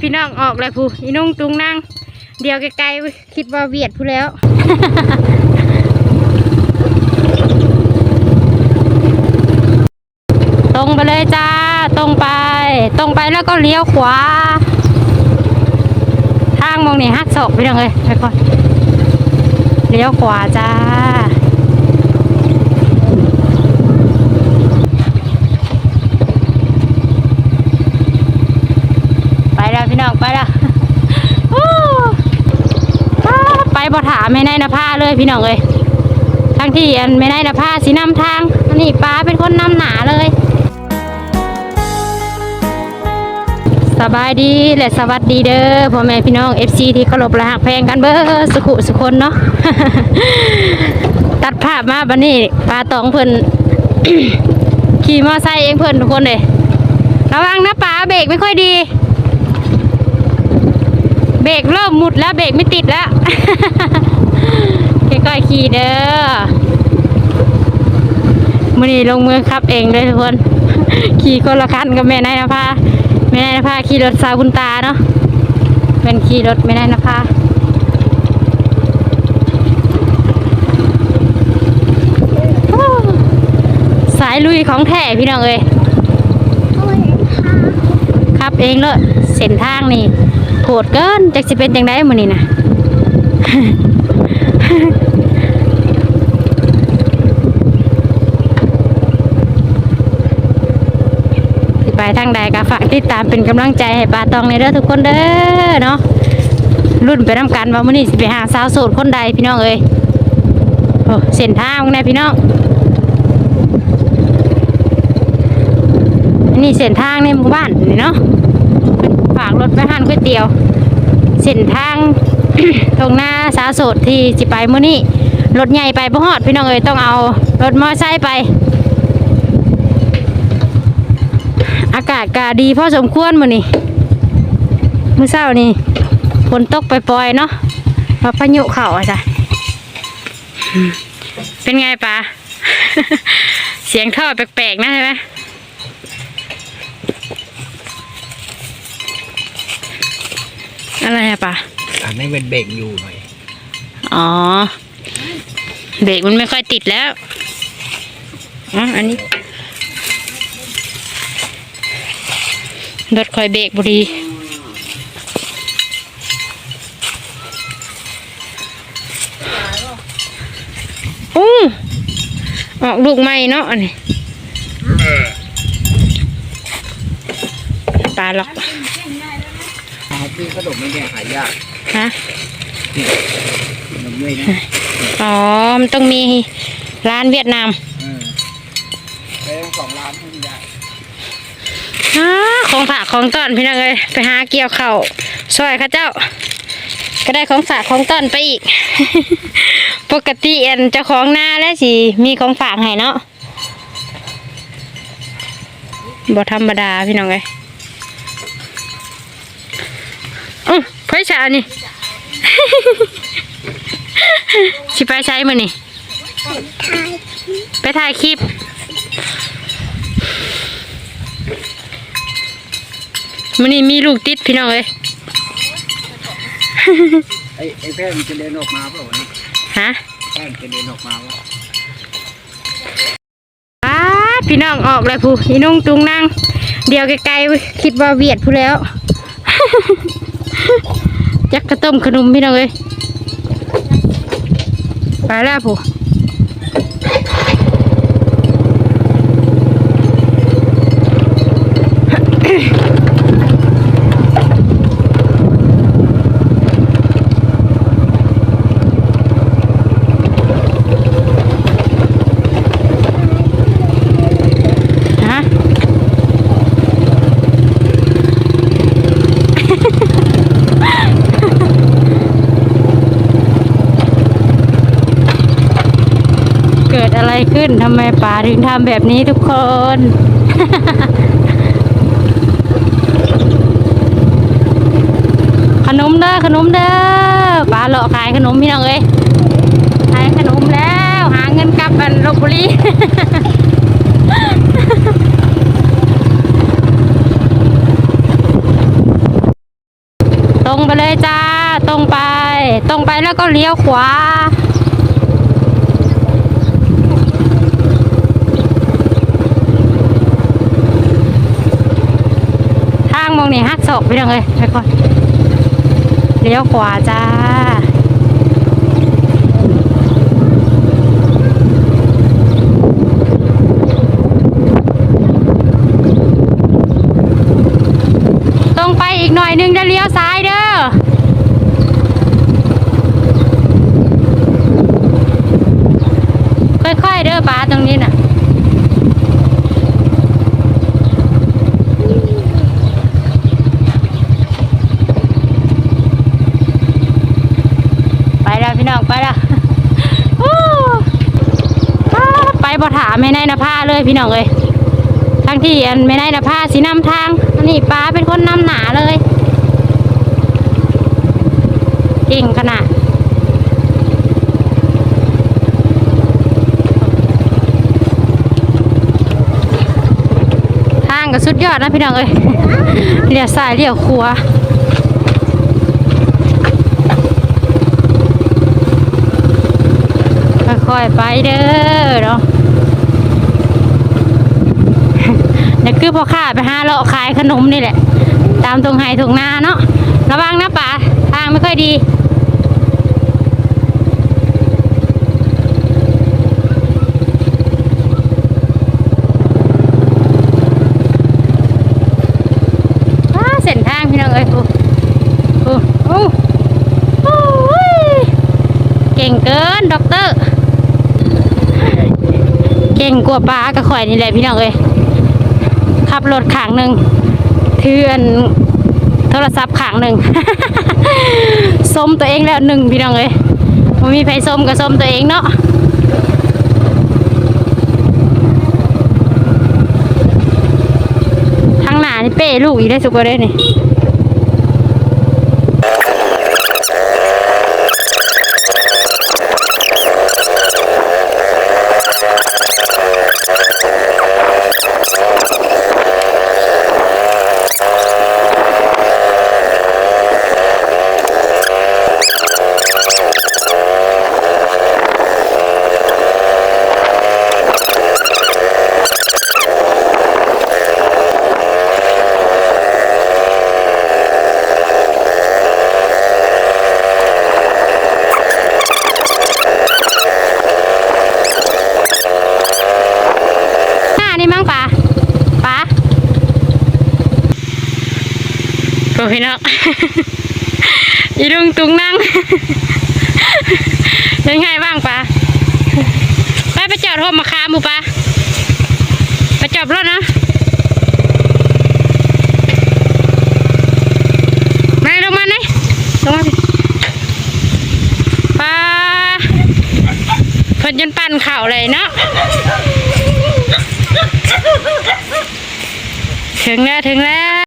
พี่น้องออกแล้วผู้อีนุ่งตุงนั่ง เดียวไกลๆคิดว่าเวียดผู้แล้วตรงไปเลยจ้า ตรงไป ตรงไปแล้วก็เลี้ยวขวา ทางมองนี่ฮักศอกไปเลยไปก่อนเลี้ยวขวาจ้า ไปแล้วพี่ น้องไปล้วโอ้อ้าไปบ่ถามไม่ได้นะผ้าเลยพี่น้องเลยทั้งที่อันไม่ได้นะผ้าสีน้ำทางอันนี้ป้าเป็นคนนำหนาเลยสบายดีและสวัสดีเด้อพ่อแม่พี่น้อง FC ที่เคารพและหักแพงกันเบ้อสุขุสุคนเนาะตัดภาพมาบันนี้ปลาตองเพิ่นขี่มอไซค์เองเพิ่นทุกคนเลยระวังนะป๋าเบรกไม่ค่อยดี เบรกเริ่มหมุดแล้วเบรกไม่ติดแล้วค่อยๆขี่เด้อมื่อนี้ลงมือขับเองเลยทุกคน ขี่คนละคันกับแม่นายนภาแม่นายนภาขี่รถสาวคุณตาเนาะเป็นขี่รถแม่นายนภาสายลุยของแท้พี่น้องเอ้ยขับเองเลยเส้นทางนี่ หดเกินจักสิเป็นจังไดมื้อนี้นะสิไปทางใดก็ฝากติดตามเป็นกำลังใจให้ปาตองในเด้อทุกคนเด้อเนาะรุ่นไปน้ำกันว่ามื้อนี้สิไปหาสาวโสดคนใดพี่น้องเอ้ยโอ้เส้นทางนะพี่น้องนนี้เส้นทางในหมู่บ้านนี่เนาะ ฝากรถไปหันก๋วยเตี๋ยวเส้นทาง ตรงหน้าสาโสดที่สิไปมื้อนี้รถใหญ่ไปบ่ฮอดพี่น้องเอ้ยต้องเอารถมอไซค์ไป อากาศก็ดีพอสมควรมื้อนี้มื้อเช้านี่ฝนตกไปปล่อยๆเนาะพาพายุเข้าอะจ้ะเป็นไงปะ เสียงท่อแปลกๆนะใช่ไหม อะไรอะปะอันนี้เป็นเบรกอยู่หน่อย อ๋อ เบรกมันไม่ค่อยติดแล้ว อ๋อ อันนี้ รถคอยเบรกบุรีอู้ออกลูกใหม่เนาะอันนี้ปลาล็อกหา ซื้อขนมไม่ได้หายากฮะขนมด้วยนะอ๋อมันต้องมีร้านเวียดนามเออไปทั้งสองร้านไม่ได้อาของฝากของต้อนพี่น้องเอ้ยไปหาเกี่ยวเข่าวซอยเข้าเจ้า ก็ได้ของฝากของต้อนไปอีก ปกติอันเจ้าของหน้าแล้วสิมีของฝากให้เนาะบ่ธรรมดาพี่น้องเอ้ย อื้อไฟฉายนี่สิไปใช้มือนี่ไปถ่ายคลิปมันนี่มีลูกติดพี่น้องเอ้ยไอ้ไอ้แพทย์มันจะเดินออกมาเปล่าวะเนี่ยฮะแพทย์จะเดินออกมาเปล่าป้าดพี่น้องออกเลยผู้อีนุ่งตุงนั่งเดียวไกลๆคิดว่าเวียดผู้แล้ว จักกระต้มขนมพี่น้องเอ้ยไปแล้วผู้ ดอะไรขึ้นทำไมป่าถึงทำแบบนี้ทุกคน ขนมเด้อขนมเด้อป่าเลาะขายขนมพี่น้องเอ้ยขายขนมแล้วหาเงินกลับบันลบบุรีตรงไปเลยจ้า ตรงไป ตรงไปแล้วก็เลี้ยวขวาางมองนี่ฮักศอกไปยังเลยไปก่อนเลี้ยวขวาจ้าตรงไปอีกหน่อยนึงจะเลี้ยวซ้ายเด้อ ค่อยๆเด้อป้าตรงนี้น่ะ ไปแล้วพี่น้องไปแล้ว ฮู้อ้าไป บ่ถามไม่ได้นะผ้าเลยพี่น้องเอ้ยทั้งที่อันไม่ได้นะผ้าสีน้ำทางอันนี้ป้าเป็นคนนำหนาเลยเก่งขนาดทางก็สุดยอดนะพี่น้องเอ้ยเลี้ยวซ้ายเลี้ยวขวาค่อยๆไปเด้อเนาะ นี่คือพ่อค้าไปหาเลาะขายขนมนี่แหละ ตามตรงไห้ตรงนาเนาะระวังนะป่าทางไม่ค่อยดีเส้นทางพี่น้องเอ้ยโอ้โอ้โอ้เก่งเกินด็อกเตอร์ เก่งกว่าป้ากับข่อยนี่แหละพี่น้องเอ้ย ขับรถขางหนึ่งเทือนโทรศัพท์ขางหนึ่งส้มตัวเองแล้วหนึ่งพี่น้องเลยมันมีไฟส้มกับส้มตัวเองเนาะทางหน้านี่เป้ลูกอีกได้สุกเลยนี่านี่มั้งป้าป้า โอ้พี่น้องอีดุงตุงนั่งเป็นไงบ้างป้าไปไปจอดโฮมมาคามูป้าไปจอดรถนะมาลงมาไหนลงมาสิป้าเพิ่นจนปั่นเข่าวเลยเนาะถึงแล้วถึงแล้ว